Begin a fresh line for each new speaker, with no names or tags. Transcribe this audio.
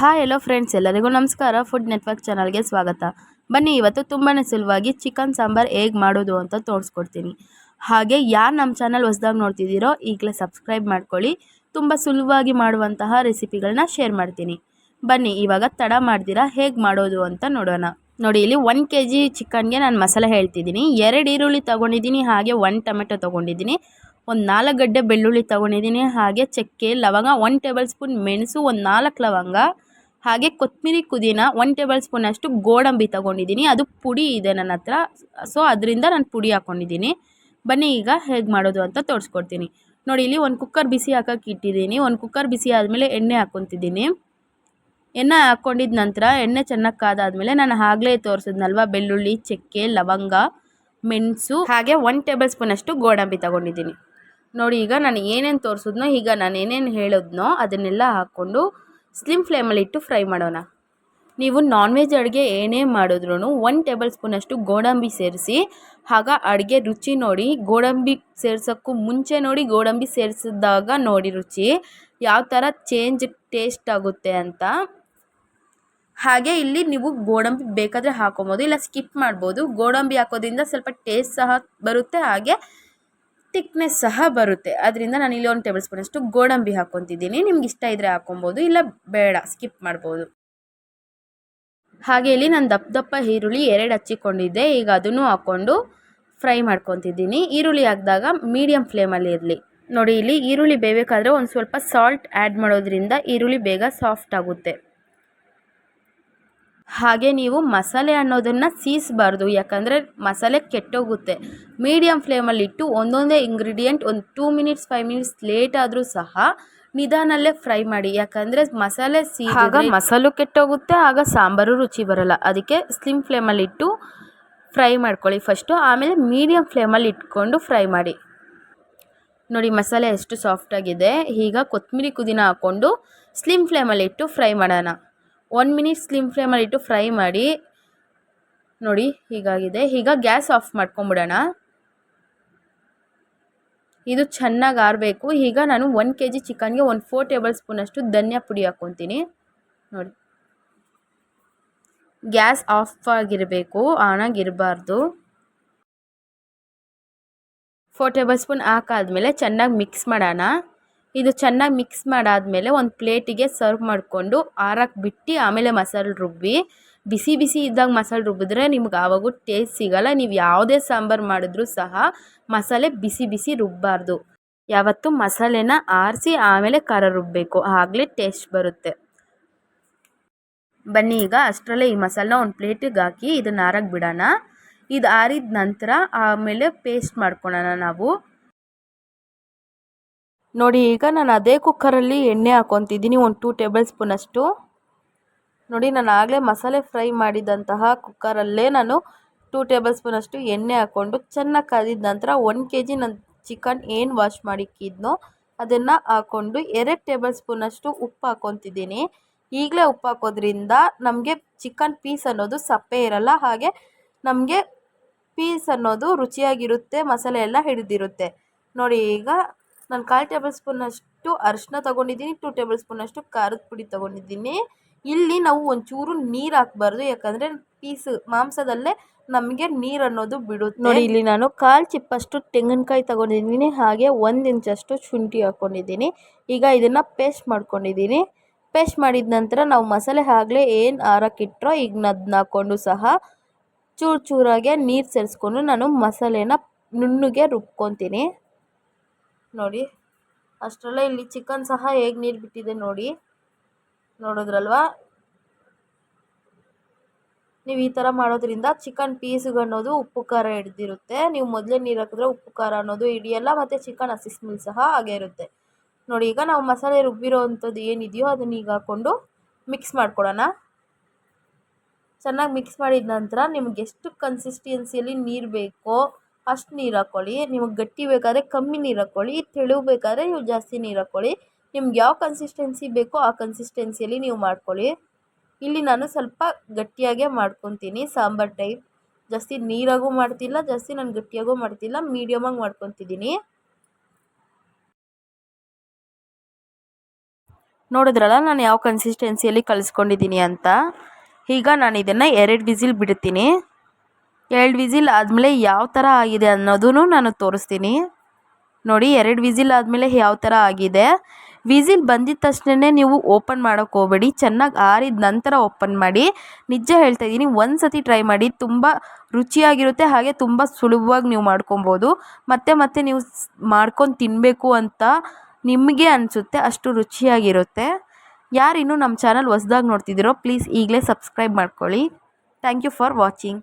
Hi hello friends ಎಲ್ಲರಿಗೂ ನಮಸ್ಕಾರ. Food network ಚಾನಲ್ಗೆ ಸ್ವಾಗತ. ಬನ್ನಿ, ಇವತ್ತು ತುಂಬಾ ಸುಲಭವಾಗಿ ಚಿಕನ್ ಸಾಂಬಾರ್ ಹೇಗೆ ಮಾಡೋದು ಅಂತ ತೋರಿಸ್ಕೊಡ್ತೀನಿ. ಹಾಗೆ, ಯಾರು ನಮ್ಮ ಚಾನಲ್ ಹೊಸ್ದಾಗಿ ನೋಡ್ತಿದ್ದೀರೋ, ಈಗಲೇ ಸಬ್ಸ್ಕ್ರೈಬ್ ಮಾಡ್ಕೊಳ್ಳಿ. ತುಂಬ ಸುಲಭವಾಗಿ ಮಾಡುವಂತಹ ರೆಸಿಪಿಗಳನ್ನ ಶೇರ್ ಮಾಡ್ತೀನಿ. ಬನ್ನಿ, ಇವಾಗ ತಡ ಮಾಡ್ದಿರಾ ಹೇಗೆ ಮಾಡೋದು ಅಂತ ನೋಡೋಣ. ನೋಡಿ, ಇಲ್ಲಿ ಒನ್ ಕೆ ಜಿ ಚಿಕನ್ಗೆ ನಾನು ಮಸಾಲೆ ಹೇಳ್ತಿದ್ದೀನಿ. ಎರಡು ಈರುಳ್ಳಿ ತೊಗೊಂಡಿದ್ದೀನಿ, ಹಾಗೆ ಒನ್ ಟೊಮೆಟೊ ತೊಗೊಂಡಿದ್ದೀನಿ. ಒಂದು ನಾಲ್ಕು ಗಡ್ಡೆ ಬೆಳ್ಳುಳ್ಳಿ ತೊಗೊಂಡಿದ್ದೀನಿ, ಹಾಗೆ ಚಕ್ಕೆ, ಲವಂಗ ಒನ್ ಟೇಬಲ್ ಸ್ಪೂನ್ ಮೆಣಸು, ಒಂದು ನಾಲ್ಕು ಲವಂಗ. ಹಾಗೆ ಕೊತ್ತಂಬರಿ ಪುದೀನ ಒನ್ ಟೇಬಲ್ ಸ್ಪೂನಷ್ಟು ಗೋಡಂಬಿ ತಗೊಂಡಿದ್ದೀನಿ. ಅದು ಪುಡಿ ಇದೆ ನನ್ನ ಹತ್ರ. ಸೊ ಅದರಿಂದ ನಾನು ಪುಡಿ ಹಾಕ್ಕೊಂಡಿದ್ದೀನಿ ಬನ್ನಿ, ಈಗ ಹೇಗೆ ಮಾಡೋದು ಅಂತ ತೋರಿಸ್ಕೊಡ್ತೀನಿ. ನೋಡಿ, ಇಲ್ಲಿ ಒಂದು ಕುಕ್ಕರ್ ಬಿಸಿ ಹಾಕೋಕೆ ಇಟ್ಟಿದ್ದೀನಿ. ಒಂದು ಕುಕ್ಕರ್ ಬಿಸಿ ಆದಮೇಲೆ ಎಣ್ಣೆ ಹಾಕ್ಕೊತಿದ್ದೀನಿ ಎಣ್ಣೆ ಹಾಕ್ಕೊಂಡಿದ ನಂತರ ಎಣ್ಣೆ ಚೆನ್ನಾಗಿ ಕಾದಾದಮೇಲೆ ನಾನು ಆಗಲೇ ತೋರಿಸಿದ್ನಲ್ವ? ಬೆಳ್ಳುಳ್ಳಿ, ಚಕ್ಕೆ, ಲವಂಗ, ಮೆಣಸು, ಹಾಗೆ ಒನ್ ಟೇಬಲ್ ಸ್ಪೂನಷ್ಟು ಗೋಡಂಬಿ ತಗೊಂಡಿದ್ದೀನಿ. ನೋಡಿ, ಈಗ ನಾನು ಏನೇನು ತೋರಿಸಿದ್ನೋ, ಈಗ ನಾನು ಏನೇನು ಹೇಳಿದ್ನೋ ಅದನ್ನೆಲ್ಲ ಹಾಕ್ಕೊಂಡು ಸ್ಲಿಮ್ ಫ್ಲೇಮಲ್ಲಿ ಇಟ್ಟು ಫ್ರೈ ಮಾಡೋಣ. ನೀವು ನಾನ್ ವೆಜ್ ಅಡುಗೆ ಏನೇ ಮಾಡಿದ್ರೂ ಒನ್ ಟೇಬಲ್ ಸ್ಪೂನಷ್ಟು ಗೋಡಂಬಿ ಸೇರಿಸಿ, ಆಗ ಅಡುಗೆ ರುಚಿ ನೋಡಿ, ಗೋಡಂಬಿ ಸೇರ್ಸೋಕ್ಕೂ ಮುಂಚೆ ನೋಡಿ ಗೋಡಂಬಿ ಸೇರಿಸಿದಾಗ ನೋಡಿ ರುಚಿ, ಯಾವ ಥರ ಚೇಂಜ್ ಟೇಸ್ಟ್ ಆಗುತ್ತೆ ಅಂತ. ಹಾಗೆ ಇಲ್ಲಿ ನೀವು ಗೋಡಂಬಿ ಬೇಕಾದರೆ ಹಾಕೊಬೋದು, ಇಲ್ಲ ಸ್ಕಿಪ್ ಮಾಡ್ಬೋದು. ಗೋಡಂಬಿ ಹಾಕೋದ್ರಿಂದ ಸ್ವಲ್ಪ ಟೇಸ್ಟ್ ಸಹ ಬರುತ್ತೆ, ಹಾಗೆ ತಿಕ್ನೆಸ್ ಸಹ ಬರುತ್ತೆ. ಅದರಿಂದ ನಾನು ಇಲ್ಲಿ ಒಂದು ಟೇಬಲ್ ಸ್ಪೂನಷ್ಟು ಗೋಡಂಬಿ ಹಾಕ್ಕೊತಿದ್ದೀನಿ. ನಿಮ್ಗೆ ಇಷ್ಟ ಇದ್ದರೆ ಹಾಕೊಬೋದು ಇಲ್ಲ ಬೇಡ ಸ್ಕಿಪ್ ಮಾಡ್ಬೋದು. ಹಾಗೆ ಇಲ್ಲಿ ನಾನು ದಪ್ಪ ದಪ್ಪ ಈರುಳ್ಳಿ ಎರಡು ಹಚ್ಚಿಕೊಂಡಿದ್ದೆ. ಈಗ ಅದನ್ನು ಹಾಕ್ಕೊಂಡು ಫ್ರೈ ಮಾಡ್ಕೊತಿದ್ದೀನಿ. ಈರುಳ್ಳಿ ಹಾಕಿದಾಗ ಮೀಡಿಯಮ್ ಫ್ಲೇಮಲ್ಲಿ ಇರಲಿ. ನೋಡಿ, ಇಲ್ಲಿ ಈರುಳ್ಳಿ ಬೇಯಬೇಕಾದ್ರೆ ಒಂದು ಸ್ವಲ್ಪ ಸಾಲ್ಟ್ ಆ್ಯಡ್ ಮಾಡೋದ್ರಿಂದ ಈರುಳ್ಳಿ ಬೇಗ ಸಾಫ್ಟ್ ಆಗುತ್ತೆ. ಹಾಗೆ ನೀವು ಮಸಾಲೆ ಅನ್ನೋದನ್ನು ಸೀಸಬಾರ್ದು. ಯಾಕಂದರೆ ಮಸಾಲೆ ಕೆಟ್ಟೋಗುತ್ತೆ. ಮೀಡಿಯಮ್ ಫ್ಲೇಮಲ್ಲಿ ಇಟ್ಟು ಒಂದೊಂದೇ ಇಂಗ್ರೀಡಿಯೆಂಟ್ ಒಂದು two minutes, five minutes late ಆದರೂ ಸಹ ನಿಧಾನಲ್ಲೇ ಫ್ರೈ ಮಾಡಿ. ಯಾಕಂದರೆ ಮಸಾಲೆ ಸೀ ಆಗ ಮಸಾಲು ಕೆಟ್ಟೋಗುತ್ತೆ, ಆಗ ಸಾಂಬಾರು ರುಚಿ ಬರೋಲ್ಲ. ಅದಕ್ಕೆ ಸ್ಲಿಮ್ ಫ್ಲೇಮಲ್ಲಿ ಇಟ್ಟು ಫ್ರೈ ಮಾಡ್ಕೊಳ್ಳಿ ಫಸ್ಟು ಆಮೇಲೆ ಮೀಡಿಯಮ್ ಫ್ಲೇಮಲ್ಲಿ ಇಟ್ಕೊಂಡು ಫ್ರೈ ಮಾಡಿ. ನೋಡಿ ಮಸಾಲೆ ಎಷ್ಟು ಸಾಫ್ಟಾಗಿದೆ ಈಗ ಕೊತ್ತಂಬರಿ ಕುದಿನ ಹಾಕ್ಕೊಂಡು ಸ್ಲಿಮ್ ಫ್ಲೇಮಲ್ಲಿಟ್ಟು ಫ್ರೈ ಮಾಡೋಣ. ಒನ್ ಮಿನಿಟ್ ಸ್ಲಿಮ್ ಫ್ಲೇಮಲ್ಲಿ ಇಟ್ಟು ಫ್ರೈ ಮಾಡಿ. ನೋಡಿ, ಹೀಗಾಗಿದೆ. ಈಗ ಗ್ಯಾಸ್ ಆಫ್ ಮಾಡ್ಕೊಂಬಿಡೋಣ. ಇದು ಚೆನ್ನಾಗಿ ಆರಬೇಕು. ಈಗ ನಾನು ಒನ್ ಕೆ ಜಿ ಚಿಕನ್ಗೆ ಒಂದು ಫೋರ್ ಟೇಬಲ್ ಸ್ಪೂನಷ್ಟು ಧನಿಯಾ ಪುಡಿ ಹಾಕ್ಕೊತೀನಿ. ನೋಡಿ. ಗ್ಯಾಸ್ ಆಫ್ ಆಗಿರಬೇಕು ಆನಾಗಿರಬಾರ್ದು ಫೋರ್ ಟೇಬಲ್ ಸ್ಪೂನ್ ಹಾಕಾದ್ಮೇಲೆ ಚೆನ್ನಾಗಿ ಮಿಕ್ಸ್ ಮಾಡೋಣ. ಇದು ಚೆನ್ನಾಗಿ ಮಿಕ್ಸ್ ಮಾಡಾದಮೇಲೆ ಒಂದು ಪ್ಲೇಟಿಗೆ ಸರ್ವ್ ಮಾಡಿಕೊಂಡು ಆರಕ್ಕೆ ಬಿಟ್ಟು ಆಮೇಲೆ ಮಸಾಲೆ ರುಬ್ಬಿ. ಬಿಸಿ ಬಿಸಿ ಇದ್ದಾಗ ಮಸಾಲೆ ರುಬ್ಬಿದ್ರೆ ನಿಮ್ಗೆ ಆವಾಗೂ ಟೇಸ್ಟ್ ಸಿಗಲ್ಲ. ನೀವು ಯಾವುದೇ ಸಾಂಬಾರು ಮಾಡಿದ್ರೂ ಸಹ ಮಸಾಲೆ ಬಿಸಿ ಬಿಸಿ ರುಬ್ಬಾರ್ದು. ಯಾವತ್ತೂ ಮಸಾಲೆನ ಆರಿಸಿ ಆಮೇಲೆ ಖಾರ ರುಬ್ಬಬೇಕು ಆಗಲೇ ಟೇಸ್ಟ್ ಬರುತ್ತೆ. ಬನ್ನಿ ಈಗ ಅಷ್ಟರಲ್ಲೇ ಈ ಮಸಾಲನ ಒಂದು ಪ್ಲೇಟಿಗೆ ಹಾಕಿ ಇದನ್ನ ಆರಕ್ಕೆ ಬಿಡೋಣ. ಇದು ಆರಿದ ನಂತರ ಆಮೇಲೆ ಪೇಸ್ಟ್ ಮಾಡ್ಕೊಳ್ಳೋಣ ನಾವು. ನೋಡಿ, ಈಗ ನಾನು ಅದೇ ಕುಕ್ಕರಲ್ಲಿ ಎಣ್ಣೆ ಹಾಕ್ಕೊತಿದ್ದೀನಿ ಒಂದು ಟೂ ಟೇಬಲ್ ಸ್ಪೂನಷ್ಟು ನೋಡಿ, ನಾನು ಆಗಲೇ ಮಸಾಲೆ ಫ್ರೈ ಮಾಡಿದಂತಹ ಕುಕ್ಕರಲ್ಲೇ ನಾನು ಟೂ ಟೇಬಲ್ ಸ್ಪೂನಷ್ಟು ಎಣ್ಣೆ ಹಾಕ್ಕೊಂಡು ಚೆನ್ನಾಗಿ ಕಾದಿದ ನಂತರ ಒನ್ ಕೆ ಜಿ ನನ್ನ ಚಿಕನ್ ಏನು ವಾಶ್ ಮಾಡಿಕ್ಕಿದ್ನೋ ಅದನ್ನು ಹಾಕ್ಕೊಂಡು ಎರಡು ಟೇಬಲ್ ಸ್ಪೂನಷ್ಟು ಉಪ್ಪು ಹಾಕ್ಕೊತಿದ್ದೀನಿ ಈಗಲೇ ಉಪ್ಪು ಹಾಕೋದ್ರಿಂದ ನಮಗೆ ಚಿಕನ್ ಪೀಸ್ ಅನ್ನೋದು ಸಪ್ಪೆ ಇರಲ್ಲ, ಹಾಗೆ ನಮಗೆ ಪೀಸ್ ಅನ್ನೋದು ರುಚಿಯಾಗಿರುತ್ತೆ, ಮಸಾಲೆ ಎಲ್ಲ ಹಿಡಿದಿರುತ್ತೆ. ನೋಡಿ, ಈಗ ನಾನು ಕಾಲು ಟೇಬಲ್ ಸ್ಪೂನಷ್ಟು ಅರಿಶಿನ ತೊಗೊಂಡಿದ್ದೀನಿ, ಟೂ ಟೇಬಲ್ ಸ್ಪೂನಷ್ಟು ಖಾರದ ಪುಡಿ ತೊಗೊಂಡಿದ್ದೀನಿ. ಇಲ್ಲಿ ನಾವು ಒಂಚೂರು ನೀರು ಹಾಕ್ಬಾರ್ದು, ಯಾಕಂದರೆ ಪೀಸ್ ಮಾಂಸದಲ್ಲೇ ನಮಗೆ ನೀರು ಅನ್ನೋದು ಬಿಡುತ್ತೆ. ನೋಡಿ, ಇಲ್ಲಿ ನಾನು ಕಾಲು ಚಿಪ್ಪಷ್ಟು ತೆಂಗಿನಕಾಯಿ ತೊಗೊಂಡಿದ್ದೀನಿ, ಹಾಗೆ ಒಂದು ಇಂಚಷ್ಟು ಶುಂಠಿ ಹಾಕ್ಕೊಂಡಿದ್ದೀನಿ ಈಗ ಇದನ್ನು ಪೇಸ್ಟ್ ಮಾಡ್ಕೊಂಡಿದ್ದೀನಿ. ಪೇಸ್ಟ್ ಮಾಡಿದ ನಂತರ ನಾವು ಮಸಾಲೆ ಆಗಲೇ ಏನು ಆರಕ್ಕಿಟ್ರೋ ಈಗ ಅದನ್ನ ಹಾಕ್ಕೊಂಡು ಸಹ ಚೂರು ಚೂರಾಗೆ ನೀರು ಸೇರಿಸ್ಕೊಂಡು ನಾನು ಮಸಾಲೆನ ನುಣ್ಣಗೆ ರುಬ್ಕೊತೀನಿ. ನೋಡಿ. ಅಷ್ಟರಲ್ಲೇ ಇಲ್ಲಿ ಚಿಕನ್ ಸಹ ಹೇಗೆ ನೀರು ಬಿಟ್ಟಿದೆ ನೋಡಿ. ನೋಡಿದ್ರಲ್ವಾ? ನೀವು ಈ ಥರ ಮಾಡೋದ್ರಿಂದ ಚಿಕನ್ ಪೀಸ್ಗೆ ಅನ್ನೋದು ಉಪ್ಪು ಖಾರ ಹಿಡ್ದಿರುತ್ತೆ. ನೀವು ಮೊದಲೇ ನೀರು ಹಾಕಿದ್ರೆ ಉಪ್ಪು ಖಾರ ಅನ್ನೋದು ಹಿಡಿಯಲ್ಲ, ಮತ್ತು ಚಿಕನ್ ಹಸಿ ಸ್ಮೆಲ್ ಸಹ ಹಾಗೆ ಇರುತ್ತೆ. ನೋಡಿ, ಈಗ ನಾವು ಮಸಾಲೆ ರುಬ್ಬಿರೋ ಅಂಥದ್ದು ಏನಿದೆಯೋ ಅದನ್ನ ಈಗ ಹಾಕ್ಕೊಂಡು ಮಿಕ್ಸ್ ಮಾಡ್ಕೊಡೋಣ. ಚೆನ್ನಾಗಿ ಮಿಕ್ಸ್ ಮಾಡಿದ ನಂತರ ನಿಮ್ಗೆ ಎಷ್ಟು ಕನ್ಸಿಸ್ಟೆನ್ಸಿಯಲ್ಲಿ ನೀರು ಬೇಕೋ ಅಷ್ಟು ನೀರು ಹಾಕ್ಕೊಳ್ಳಿ ನಿಮಗೆ ಗಟ್ಟಿ ಬೇಕಾದರೆ ಕಮ್ಮಿ ನೀರು ಹಾಕ್ಕೊಳ್ಳಿ ತೆಳು ಬೇಕಾದರೆ ನೀವು ಜಾಸ್ತಿ ನೀರು ಹಾಕ್ಕೊಳ್ಳಿ ನಿಮ್ಗೆ ಯಾವ ಕನ್ಸಿಸ್ಟೆನ್ಸಿ ಬೇಕೋ ಆ ಕನ್ಸಿಸ್ಟೆನ್ಸಿಯಲ್ಲಿ ನೀವು ಮಾಡ್ಕೊಳ್ಳಿ. ಇಲ್ಲಿ ನಾನು ಸ್ವಲ್ಪ ಗಟ್ಟಿಯಾಗೇ ಮಾಡ್ಕೊತೀನಿ. ಸಾಂಬಾರು ಟೈಪ್ ಜಾಸ್ತಿ ನೀರಾಗೂ ಮಾಡ್ತಿಲ್ಲ, ಜಾಸ್ತಿ ನಾನು ಗಟ್ಟಿಯಾಗೂ ಮಾಡ್ತಿಲ್ಲ ಮೀಡಿಯಮಾಗಿ ಮಾಡ್ಕೊತಿದ್ದೀನಿ. ನೋಡಿದ್ರಲ್ಲ, ನಾನು ಯಾವ ಕನ್ಸಿಸ್ಟೆನ್ಸಿಯಲ್ಲಿ ಕಲಿಸ್ಕೊಂಡಿದ್ದೀನಿ ಅಂತ. ಈಗ ನಾನು ಇದನ್ನು ಎರಡು ವಿಸಿಲ್ ಬಿಡ್ತೀನಿ. ಎರಡು ವಿಸಿಲ್ ಆದಮೇಲೆ ಯಾವ ಥರ ಆಗಿದೆ ಅನ್ನೋದನ್ನು ನಾನು ತೋರಿಸ್ತೀನಿ. ನೋಡಿ, ಎರಡು ವಿಸಿಲ್ ಆದಮೇಲೆ ಯಾವ ಥರ ಆಗಿದೆ. ವಿಸಿಲ್ ಬಂದಿದ ತಕ್ಷಣವೇ ನೀವು ಓಪನ್ ಮಾಡೋಕ್ಕೆ ಹೋಗಬೇಡಿ. ಚೆನ್ನಾಗಿ ಆರಿದ ನಂತರ ಓಪನ್ ಮಾಡಿ. ನಿಜ ಹೇಳ್ತಾ ಇದ್ದೀನಿ ಒಂದು ಸತಿ ಟ್ರೈ ಮಾಡಿ, ತುಂಬ ರುಚಿಯಾಗಿರುತ್ತೆ, ಹಾಗೆ ತುಂಬ ಸುಲಭವಾಗಿ ನೀವು ಮಾಡ್ಕೊಬೋದು. ಮತ್ತೆ ಮತ್ತೆ ನೀವು ಮಾಡ್ಕೊಂಡು ತಿನ್ನಬೇಕು ಅಂತ ನಿಮಗೆ ಅನಿಸುತ್ತೆ, ಅಷ್ಟು ರುಚಿಯಾಗಿರುತ್ತೆ. ಯಾರಿನ್ನೂ ನಮ್ಮ ಚಾನಲ್ ಹೊಸ್ದಾಗಿ ನೋಡ್ತಿದ್ದೀರೋ, ಪ್ಲೀಸ್ ಈಗಲೇ ಸಬ್ಸ್ಕ್ರೈಬ್ ಮಾಡ್ಕೊಳ್ಳಿ. Thank you for watching.